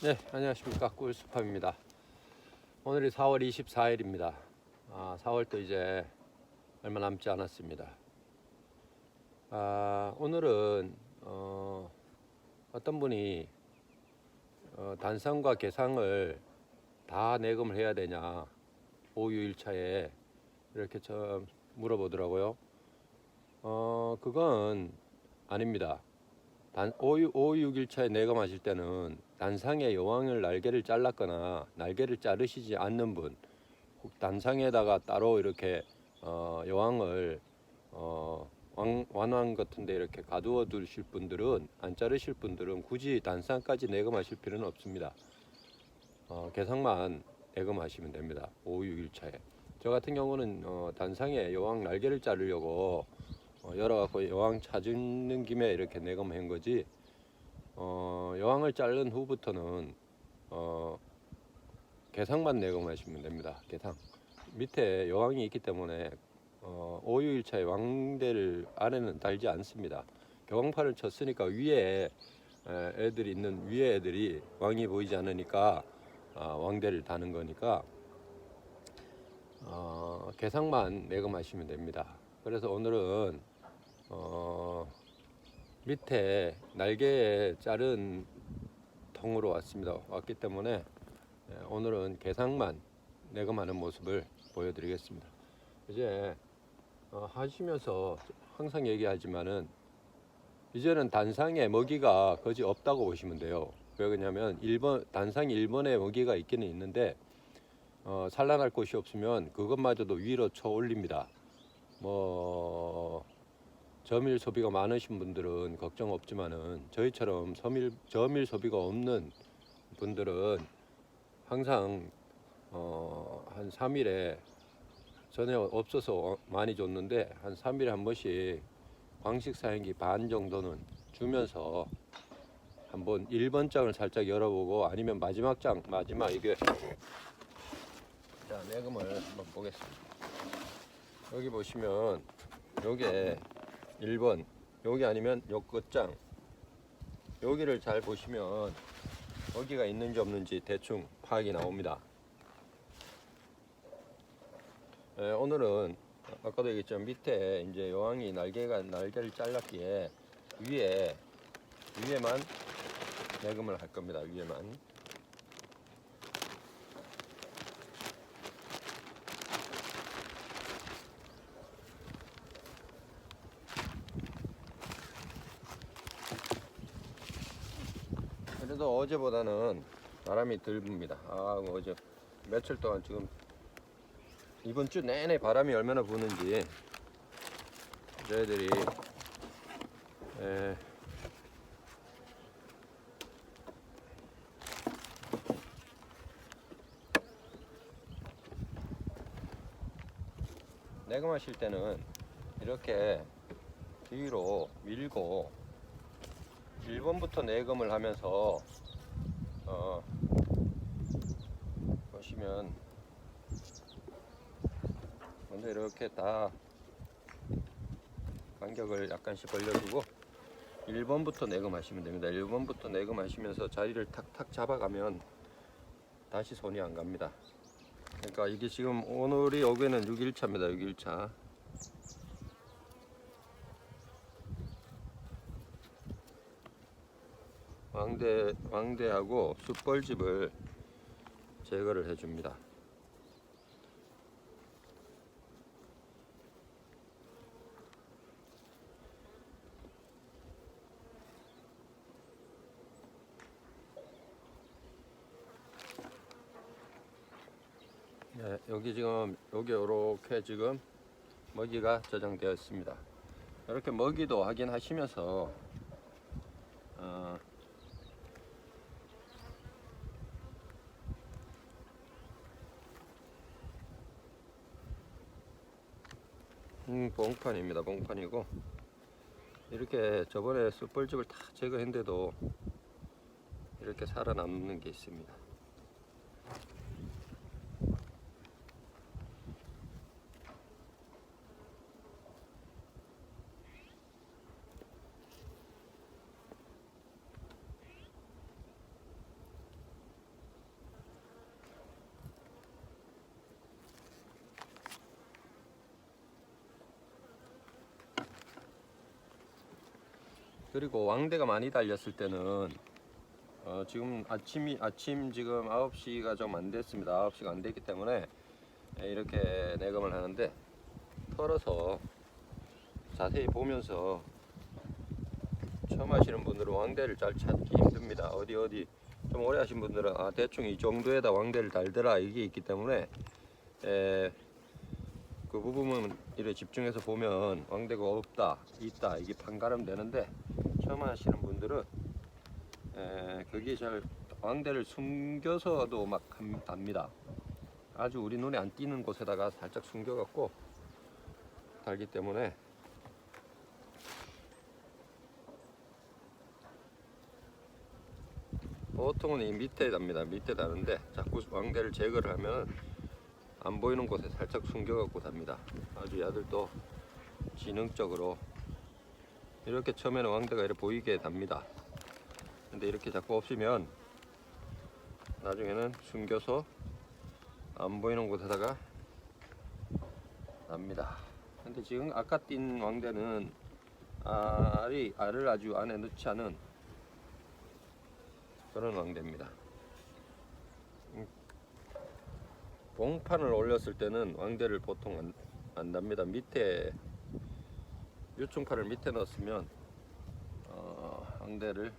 네, 안녕하십니까. 꿀수팝입니다. 오늘이 4월 24일입니다. 아, 4월도 이제 얼마 남지 않았습니다. 아, 오늘은 어, 어떤 분이 어, 단상과 개상을 다 내금을 해야 되냐 5유 1차에 이렇게 좀 물어보더라고요. 어, 그건 아닙니다. 단 5, 5, 6일차에 내검하실 때는 단상에 여왕을 날개를 잘랐거나 날개를 자르시지 않는 분, 혹 단상에다가 따로 이렇게 어, 여왕을 어, 왕, 완왕 같은데 이렇게 가두어 두실 분들은 안 자르실 분들은 굳이 단상까지 내검하실 필요는 없습니다. 어, 개상만 내검하시면 됩니다. 5, 6일차에. 저 같은 경우는 어, 단상에 여왕 날개를 자르려고 어, 열어갖고 여왕 찾는 김에 이렇게 내검한 거지. 어, 여왕을 자른 후부터는 어, 개상만 내검하시면 됩니다. 개상. 밑에 여왕이 있기 때문에 어, 5유일차에 왕대를 안에는 달지 않습니다. 교황판을 쳤으니까 위에 에, 애들이 있는 위에 애들이 왕이 보이지 않으니까 아, 왕대를 다는 거니까 어, 개상만 내검하시면 됩니다. 그래서 오늘은 어, 밑에 날개에 자른 통으로 왔습니다. 왔기 때문에 예, 오늘은 개상만 내검하는 모습을 보여드리겠습니다. 이제 어, 하시면서 항상 얘기하지만은 이제는 단상에 먹이가 거의 없다고 보시면 돼요. 왜 그러냐면 일본 단상이 일본에 먹이가 있기는 있는데 어, 산란할 곳이 없으면 그것마저도 위로 쳐 올립니다. 뭐 저밀 소비가 많으신 분들은 걱정 없지만은 저희처럼 섬일, 저밀 소비가 없는 분들은 항상 어, 한 3일에 전에 없어서 어- 많이 줬는데 한 3일에 한 번씩 광식 사행기 반 정도는 주면서 한번 1번 장을 살짝 열어보고 아니면 마지막 장 마지막 이게 자 내금을 한번 보겠습니다. 여기 보시면 요게 1번 여기 아니면 요 끝장 여기를 잘 보시면 여기가 있는지 없는지 대충 파악이 나옵니다. 예, 오늘은 아까도 얘기했지만 밑에 이제 여왕이 날개가 날개를 잘랐기에 위에 위에만 내금을 할 겁니다. 위에만. 그래도 어제보다는 바람이 덜 붑니다. 아, 뭐 어제 며칠 동안 지금 이번 주 내내 바람이 얼마나 부는지 저희들이 에, 내금하실 때는 이렇게 뒤로 밀고 1번부터 내금을 하면서 어, 보시면 먼저 이렇게 다 간격을 약간씩 벌려주고 1번부터 내금 하시면 됩니다. 1번부터 내금 하시면서 자리를 탁탁 잡아가면 다시 손이 안 갑니다. 그러니까 이게 지금 오늘이 여기는 6일차입니다. 6일차. 왕대 왕대하고 숯벌집을 제거를 해줍니다. 네, 여기 지금 여기 이렇게 지금 먹이가 저장되어 있습니다. 이렇게 먹이도 확인하시면서 어, 음, 봉판입니다. 봉판이고 이렇게 저번에 숯벌집을 다 제거했는데도 이렇게 살아남는 게 있습니다. 그리고 왕대가 많이 달렸을 때는 어, 지금 아침이 아침 지금 9시가 좀 안 됐습니다. 9시가 안 됐기 때문에 예, 이렇게 내검을 하는데 털어서 자세히 보면서 처음 하시는 분들은 왕대를 잘 찾기 힘듭니다. 어디 어디 좀 오래 하신 분들은 아 대충 이 정도에다 왕대를 달더라 이게 있기 때문에 에, 그 부분은 이렇게 집중해서 보면 왕대가 없다 있다 이게 판가름 되는데 처음 하시는 분들은 에, 그게 잘 왕대를 숨겨서도 막 함- 답니다. 아주 우리 눈에 안 띄는 곳에다가 살짝 숨겨갖고 달기 때문에 보통은 이 밑에 답니다. 밑에 다는데 자꾸 왕대를 제거를 하면 안 보이는 곳에 살짝 숨겨갖고 답니다. 아주 야들도 지능적으로 이렇게 처음에는 왕대가 이렇게 보이게 답니다. 근데 이렇게 자꾸 없으면 나중에는 숨겨서 안 보이는 곳에다가 납니다. 근데 지금 아까 띈 왕대는 알이 알을 아주 안에 넣지 않은 그런 왕대입니다. 음, 봉판을 올렸을 때는 왕대를 보통 안, 안 답니다. 밑에 유충판을 밑에 넣었으면 어, 왕대를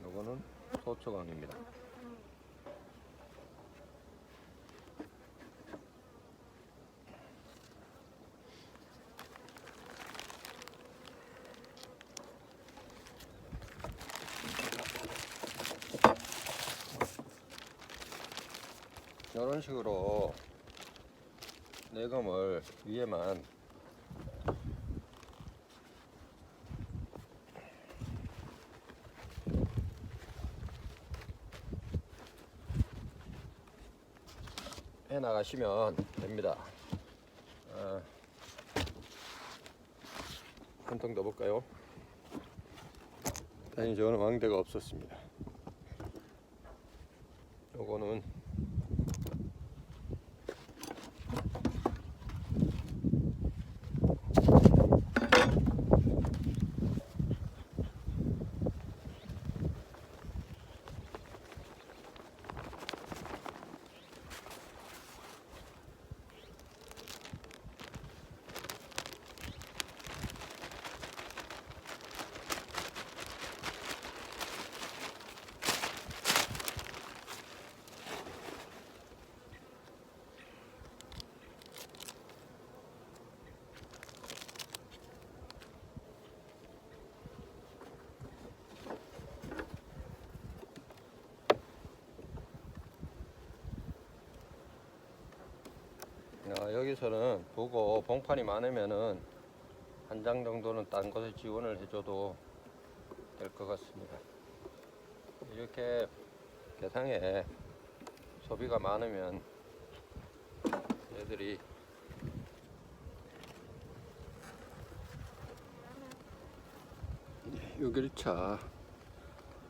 요거는 소초강입니다. 이런 식으로 내검을 위에만 해 나가시면 됩니다. 아, 한통 더 볼까요? 다행히 저는 왕대가 없었습니다. 요거는 어, 여기서는 보고 봉판이 많으면은 한 장 정도는 딴 곳에 지원을 해줘도 될 것 같습니다. 이렇게 개상에 소비가 많으면 얘들이 네, 6일차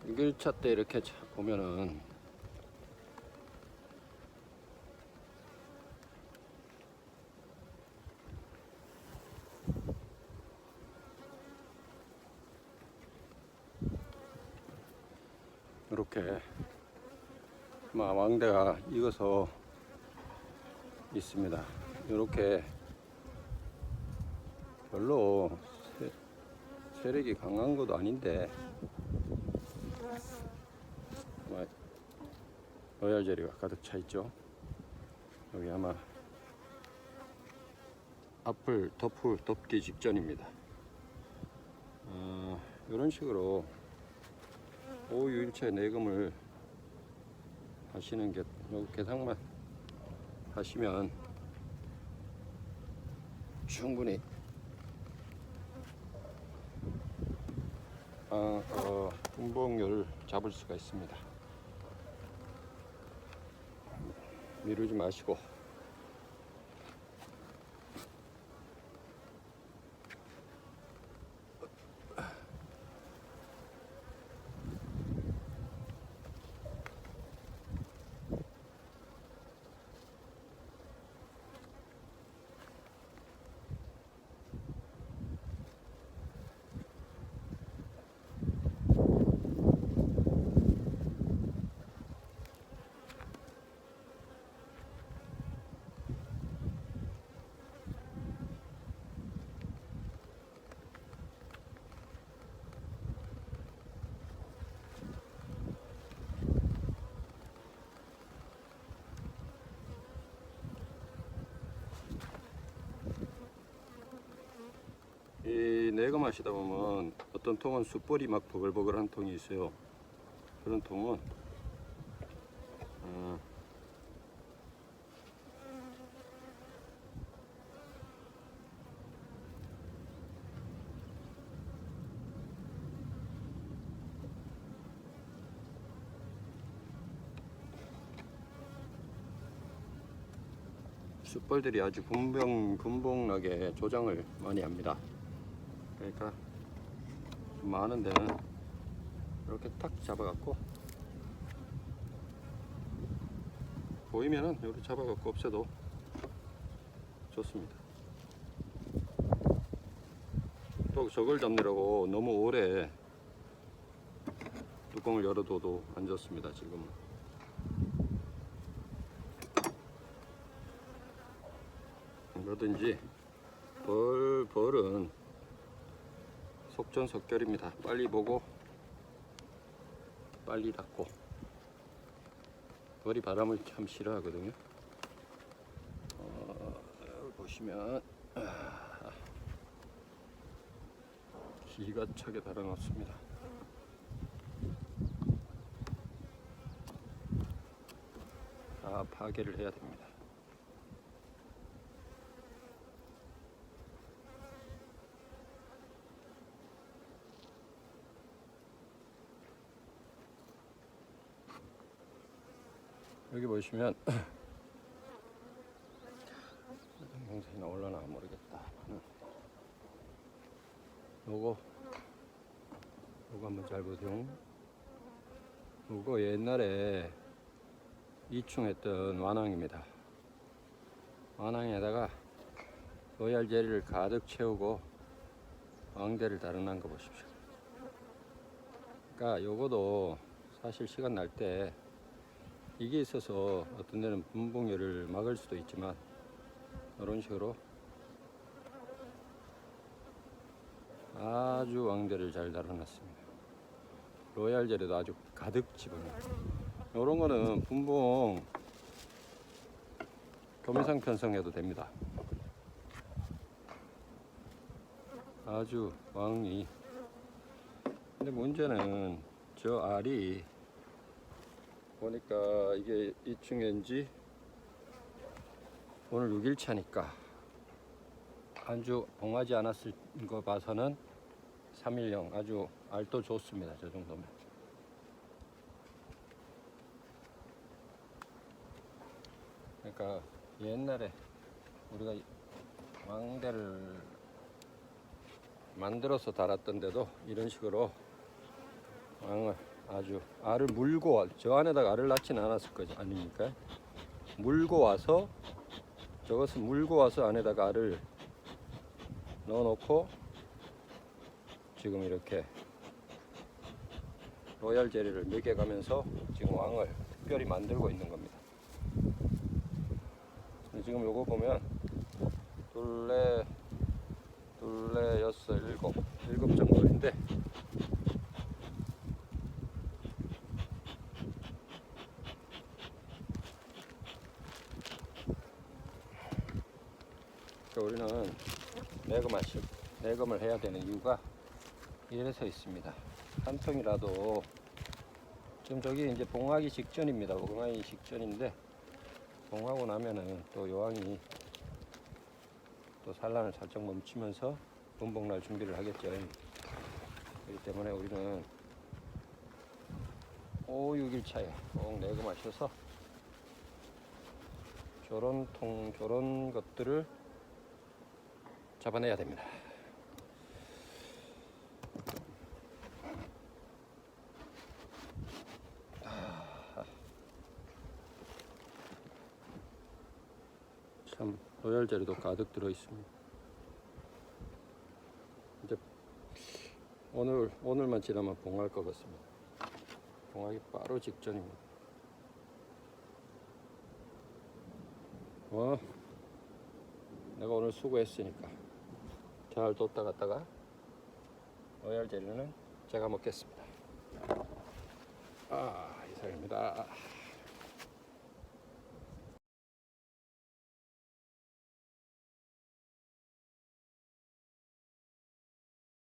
6일차 때 이렇게 차- 보면은 이렇게 막 왕대가 익어서 있습니다. 이렇게 별로 세, 세력이 강한 것도 아닌데 아마 어열제리가 가득 차 있죠. 여기 아마 앞을 덮을 덮기 직전입니다. 어, 이런 식으로 5유일차 내금을 하시는 게요 계상만 하시면 충분히 아, 어, 분봉률을 잡을 수가 있습니다. 미루지 마시고 내검하시다 보면 어떤 통은 숯불이 막 버글버글한 통이 있어요. 그런 통은 어, 숯벌들이 아주 분명 분봉하게 조장을 많이 합니다. 그러니까 좀 많은 데는 이렇게 탁 잡아갖고 보이면은 이렇게 잡아갖고 없애도 좋습니다. 또 저걸 잡느라고 너무 오래 뚜껑을 열어둬도 안 좋습니다. 지금은. 뭐든지 벌 벌은 속전속결입니다. 빨리 보고 빨리 닫고 벌이 바람을 참 싫어하거든요. 어, 보시면 아, 기가 차게 달아놨습니다. 다 파괴를 해야 됩니다. 여기 보시면 영상이 나올라나 모르겠다. 요거 요거 한번 잘 보세요. 요거 옛날에 이충했던 완항입니다. 완항에다가 로얄 제리를 가득 채우고 왕대를 달아난 거 보십시오. 그러니까 요거도 사실 시간 날때 이게 있어서 어떤 데는 분봉열을 막을 수도 있지만 이런 식으로 아주 왕대를 잘 달아놨습니다. 로얄 젤에도 아주 가득 집어넣어요. 이런 거는 분봉 교미상 편성해도 됩니다. 아주 왕이 근데 문제는 저 알이 보니까 이게 2층인지 오늘 6일 차니까 안주 봉하지 않았을 거 봐서는 3일령 아주 알도 좋습니다. 저 정도면. 그러니까 옛날에 우리가 왕대를 만들어서 달았던데도 이런 식으로 왕을 아주 알을 물고 와, 저 안에다가 알을 낳지는 않았을 거지 아닙니까? 물고 와서 저것은 물고 와서 안에다가 알을 넣어놓고 지금 이렇게 로얄 제리를 먹여가면서 지금 왕을 특별히 만들고 있는 겁니다. 지금 요거 보면 둘레 둘레 여섯 일곱 일곱 정도인데 그러니까 우리는 내검을 내검을 해야 되는 이유가 이래서 있습니다. 한 통이라도 지금 저기 이제 봉하기 직전입니다. 봉하기 직전인데 봉하고 나면은 또 여왕이 또 산란을 살짝 멈추면서 분봉날 준비를 하겠죠. 그렇기 때문에 우리는 5, 6일 차에 꼭 내검하셔서 저런 통, 저런 것들을 잡아내야 됩니다. 아. 참 로얄 젤리도 가득 들어 있습니다. 이제 오늘 오늘만 지나면 봉할 것 같습니다. 봉하기 바로 직전입니다. 와, 내가 오늘 수고했으니까 잘 뒀다 갔다가 로얄 젤리는 제가 먹겠습니다. 아 이상입니다.